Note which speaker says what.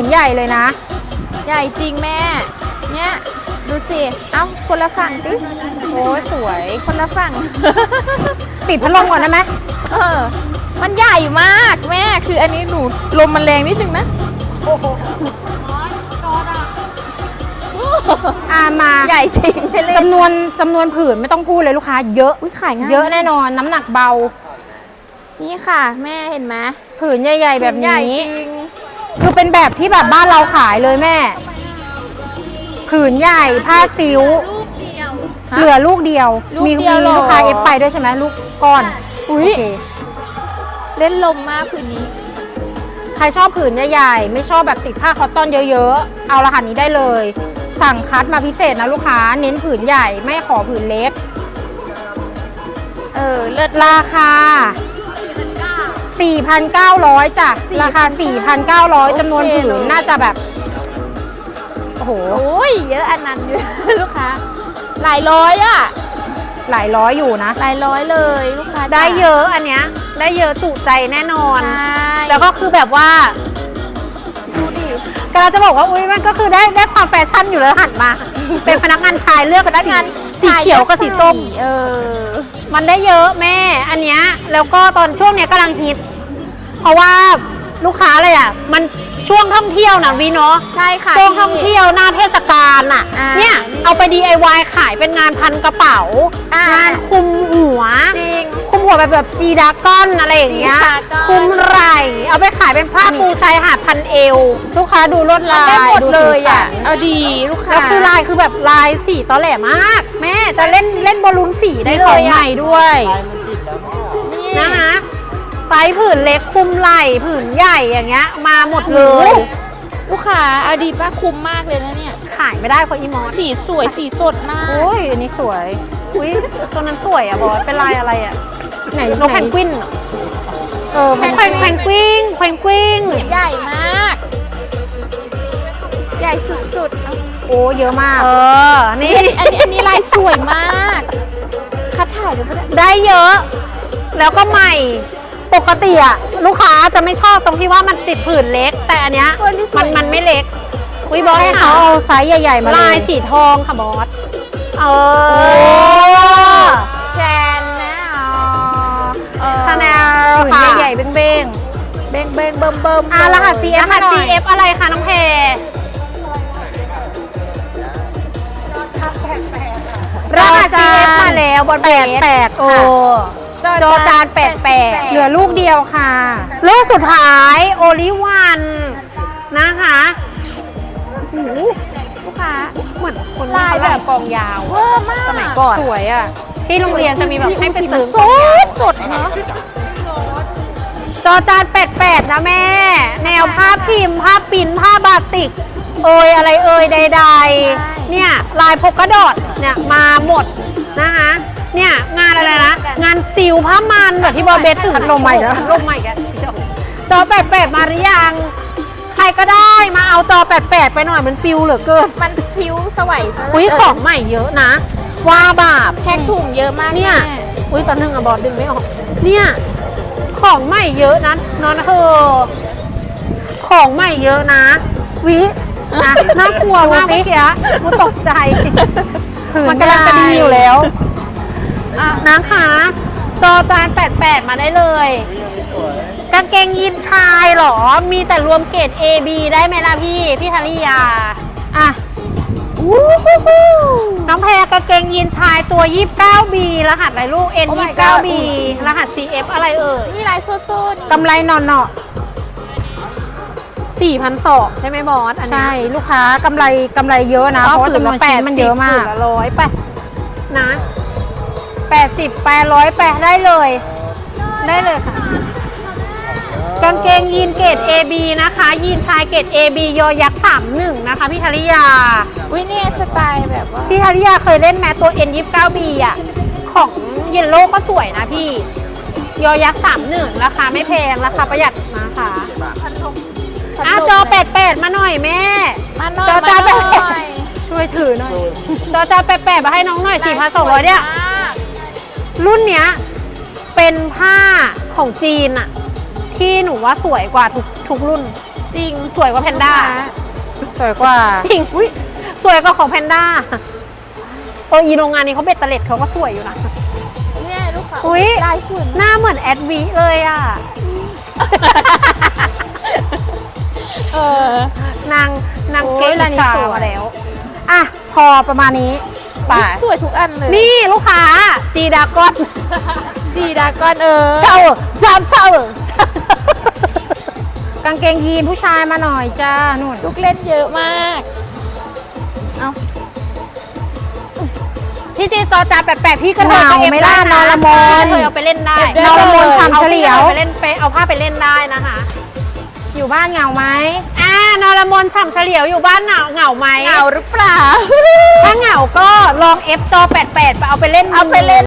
Speaker 1: ผืนใหญ่เลยนะ
Speaker 2: ใหญ่จริงแม่ เนี่ยดูสิ เอ้าคนละฝั่งสิ
Speaker 1: โอ้ยสวย
Speaker 2: คนละฝั่ง
Speaker 1: ปิดพัดลมก่อนได้ไหม
Speaker 2: เออ มันใหญ่มากแม่ คืออันนี้หนูลมมันแรงนิดนึงนะ
Speaker 1: อ่ามา
Speaker 2: ใหญ่จริงไม่เล่น
Speaker 1: จำนวนจำนวนผืนไม่ต้องพูดเลยลูกค้า เยอะ
Speaker 2: อุ้ยขายง่าย
Speaker 1: เยอะแน่นอนน้ำหนักเบา
Speaker 2: นี่ค่ะ แม่เห็นไหม
Speaker 1: ผืนใหญ่ ๆ แบบ
Speaker 2: ใหญ่
Speaker 1: นี้
Speaker 2: จริง
Speaker 1: คือเป็นแบบที่แบบบ้านเราขายเลยแม่ ผืนใหญ่ผ้าซิว
Speaker 2: ฮะ
Speaker 1: เหลือลูกเดียว
Speaker 2: ลูก
Speaker 1: มี
Speaker 2: เดียว
Speaker 1: มี
Speaker 2: เหรอ
Speaker 1: ลูกค้าเอฟไปด้วยใช่ไหมลูกก้อน
Speaker 2: อุ้
Speaker 1: โอยเค
Speaker 2: เล่นลมมากพื้นนี้
Speaker 1: ใครชอบผืนใหญ่ๆ ไม่ชอบแบบติดผ้าคอตตอนเยอะๆ เอารหัสนี้ได้เลย สั่งคัดมาพิเศษนะลูกค้า เน้นผืนใหญ่ไม่ขอผืนเล็ก
Speaker 2: เออ เลิศ
Speaker 1: ราคา 4,900จ้ะราคา 4,900จำนวนผืนน่าจะแบบ โอ้โห
Speaker 2: โอ้ยเยอะอันนั้นอยู่ ลูกค้า หลายร้อยอะ
Speaker 1: หลายร้อยอยู่นะ
Speaker 2: หลายร้อยเลยลูกค้า
Speaker 1: ได้เยอะอันเนี้ย ได้เยอะจุใจแน่นอน
Speaker 2: ใช่
Speaker 1: แล้วก็คือแบบว่า
Speaker 2: ดูดิ
Speaker 1: กำลังจะบอกว่า อุ้ยมันก็คือได้ได้ความแฟชั่นอยู่แล้วหันมา เป็นพนักงานชายเลือกกัน
Speaker 2: พนักงาน
Speaker 1: สีเขียวกับสีส้ม
Speaker 2: เออ
Speaker 1: มันได้เยอะแม่ อันเนี้ย แล้วก็ตอนช่วงเนี้ยกำลังฮิต เพราะว่าลูกค้าเลยอะ มันช่วงท่องเที่ยวนะวีเนาะ
Speaker 2: ใช่ค่ะ
Speaker 1: ช่วง
Speaker 2: พี่
Speaker 1: ท่องเที่ยวหน้าเทศกาลอะ
Speaker 2: อ่า
Speaker 1: เนี่ยเอาไป DIY ขายเป็นงานพันกระเป๋า
Speaker 2: อ่าง
Speaker 1: งานคุมหัว
Speaker 2: จริง
Speaker 1: คุมหัวแบบแบบจีดากอนอะไรอย่างเงี้ย
Speaker 2: G-Dragon
Speaker 1: คุมไหล่เอาไปขายเป็นผ้าปูชายหาดพันเอว ลูกค้าดูลวดลาย
Speaker 2: ได้หมด
Speaker 1: ดู
Speaker 2: เล
Speaker 1: สี
Speaker 2: ยอะ
Speaker 1: สัน
Speaker 2: เอาดีลูกค้า
Speaker 1: แล้วคือลายคือแบบลายสีตอแหลมาก แม่จะเล่นเล่นบอลลูนสีได้
Speaker 2: มี
Speaker 1: เล
Speaker 2: ของ
Speaker 1: ย
Speaker 2: ใหม่
Speaker 1: อะด้วย
Speaker 2: นี่
Speaker 1: นะคะ ไซส์ผืนเล็กคุมไหล่ผืนใหญ่อย่างเงี้ย มาหมดเลย
Speaker 2: ลูกค้าเอาดีป้าคุ้มมากเลยนะเนี่ย
Speaker 1: ขายไม่ได้เพราะอีมอส
Speaker 2: สีสวยสีสดมาก
Speaker 1: โอ้ยอันนี้สวยอุ้ยตัวนั้นสวยอะบอสเป็นลายอะไรอะไหนนกแพนกวินเหรอเออแพน
Speaker 2: แพนกวิน
Speaker 1: แพนกวินแพนกวิน
Speaker 2: ใหญ่มาก ใหญ่สุดๆเอา
Speaker 1: โอ้เยอะมาก เออนี่
Speaker 2: อันนี้อันนี้อันนี้ลายสวยมากคัดถ่ายดูปะเนี่ย
Speaker 1: ได้เยอะ แล้วก็ใหม่ ปกติอะลูกค้าจะไม่ชอบตรงที่ว่ามันติดผืนเล็ก แต่อันเนี้ย
Speaker 2: เออนี่สวย
Speaker 1: มันมันไม่เล็กวิบอส
Speaker 3: ให้
Speaker 1: ค่ะ
Speaker 3: เขาเอาไซส์ใหญ่ ๆ มา
Speaker 1: ลาย
Speaker 3: เลย
Speaker 1: สีทองค่ะบอสเออ
Speaker 2: แชนแนล
Speaker 1: ชาแนล
Speaker 3: ผืน
Speaker 1: ค่ะ
Speaker 3: ใหญ่ๆ เบ้ง
Speaker 2: เบงเบงเบิ่มเบิ่ม
Speaker 1: อะรหัส
Speaker 2: เลย
Speaker 1: CF รหัส CF อะไรคะน้องเพรหัส CF มาแล้วบอล
Speaker 3: แป
Speaker 1: แป
Speaker 3: ด
Speaker 1: ด
Speaker 3: แปด
Speaker 1: โอ้
Speaker 2: จอจานแปดแปด
Speaker 1: เหลือลูกเดียวค่ะ ลูกสุดท้ายโอลิวันนะคะ
Speaker 2: หูลูกค้า
Speaker 1: เหมือนคน
Speaker 2: ลายแบบ
Speaker 1: กองยาว
Speaker 2: เวอร์มาก
Speaker 1: สมัยก่อนสวยอะ ที่โรงเรียนจะมีแบบให้ไปซื้อ
Speaker 2: สดสดเนอะ
Speaker 1: จอจานเป็ดเป็ดนะแม่ แนวผ้าพิมพ์ผ้าปิ้นผ้าบาติก เอยอะไรเอยใด ๆ เนี่ยลายพกกระดอดเนี่ยมาหมดนะคะ เนี่ยงานอะไรนะ งานซิลผ้ามันแบบที่บอเบสถือพัดลมใหม่แล้วพัดลมใหม่กันจอแปดแปดมาหรือยังใครก็ได้มาเอาจอแปดแปดไปหน่อยมันปิวเหลือเกิน
Speaker 2: มันผิวสวยซะเหลื
Speaker 1: อุ้ย
Speaker 2: เกิน
Speaker 1: ของใหม่เยอะนะ ว่าบาป
Speaker 2: แพ็คถุงเยอะมาก
Speaker 1: เนี่ย
Speaker 2: แม่
Speaker 1: อุ้ยตอนนึงอะบอสดึงไม่ออก เนี่ย ของใหม่เยอะนะนอนเธอของใหม่เยอะนะ วินะน่ากลัวมากเมื่อกี้มันตกใจ
Speaker 3: ผืน
Speaker 1: มันกำลังจะดี
Speaker 3: ใหญ่
Speaker 1: อยู่แล้วอะ นะคะ จอจาน 88 มาได้เลย กางเกงยีนชายเหรอ มีแต่รวมเกรด A B ได้ไหมล่ะพี่ พี่ธาริยา อะน้องแพรกางเกงยีนชายตัว 29B รหัสอะไรลูก N
Speaker 2: Oh my
Speaker 1: god29B รหัส CF อะไรเอ่ย
Speaker 2: นี่ลายสู้ๆนี่
Speaker 1: กำไรนอนเนาะ4,200ใช่ไหมบอสอันเนี้ย
Speaker 3: ใช่ลูกค้ากำไรกำไรเยอะนะ เพราะว่าจำนวนชิ้นมันเยอะมาก
Speaker 1: ผืนละร้อยไปนะ แปดสิบแปดร้อยแปดได้เลย ได้เลยค่ะ กางเกงยีนเกรด AB นะคะ ยีนชายเกรด AB ยอยักษ์31 นะคะ พี่ธริยา
Speaker 2: วิเนี่ยสไตล์แบบว่า
Speaker 1: พี่ธริยาเคยเล่นแมตัว N29B อะ ของเยลโล่ก็สวยนะพี่ ยอยักษ์31 ราคาไม่แพง ราคาประหยัดนะคะอะจอ88 มาหน่อยแม่
Speaker 2: มาหน่อย
Speaker 1: จอ
Speaker 2: มา
Speaker 1: จาน
Speaker 2: หน่
Speaker 1: แปด
Speaker 2: อย
Speaker 1: ช่วยถือหน่อย จอจานแปะๆมาให้น้องหน่อย4,200เนี่ย รุ่นเนี้ยเป็นผ้าของจีนอะที่หนูว่าสวยกว่าทุกทุกรุ่น
Speaker 2: จริง
Speaker 1: สวยกว่าแพนด้า
Speaker 3: สวยกว่า
Speaker 1: จริงอุ้ยสวยกว่าของแพนด้าเอออีโรงงานนี้เขาเบ็ดเตล็ดเขาก็สวยอยู่นะ
Speaker 2: เนี่ยลูกค้า
Speaker 1: อุ๊ย
Speaker 2: ลายสวย
Speaker 1: หน้าเหมือนแอดวีเลยอะ
Speaker 2: เออ
Speaker 1: นางนาง
Speaker 3: โอ้
Speaker 1: เก๊
Speaker 3: ยร้านนี้
Speaker 1: ชา
Speaker 3: สวย
Speaker 1: มาแล้ว
Speaker 3: อะ พอประมาณนี้ ไป่า
Speaker 2: สวยทุกอันเลย
Speaker 1: นี่ลูกค้าจีดากอน
Speaker 2: จีดากอนเออ
Speaker 1: เช่าชามเช่ากา
Speaker 3: งเกงยีนผู้ชายมาหน่อยจ้านู่น
Speaker 2: ลูกเล่นเยอะมาก เอา
Speaker 1: ที่จีจอจานแปลกๆพี่ก็
Speaker 3: เหงา
Speaker 1: เอฟ
Speaker 3: ไหม่ล่ะ
Speaker 1: ด้
Speaker 3: นอรมน
Speaker 1: ใช่เคยเอาไปเล่นได้
Speaker 2: เอฟได้
Speaker 3: นอรมนชามเฉลียว
Speaker 1: เอาไปเล่นไปเอาผ้าไปเล่นได้นะคะ
Speaker 3: อยู่ บ้านเหงาไหม
Speaker 1: อ่านอรมนฉ่ำเฉลียวอยู่บ้านเหงาเหงาไหม
Speaker 2: เหงาหรือเปล่า
Speaker 1: ถ้าเหงาก็ลองเอฟจอ88ไปเอาไปเล่น
Speaker 2: เอาไปเล่น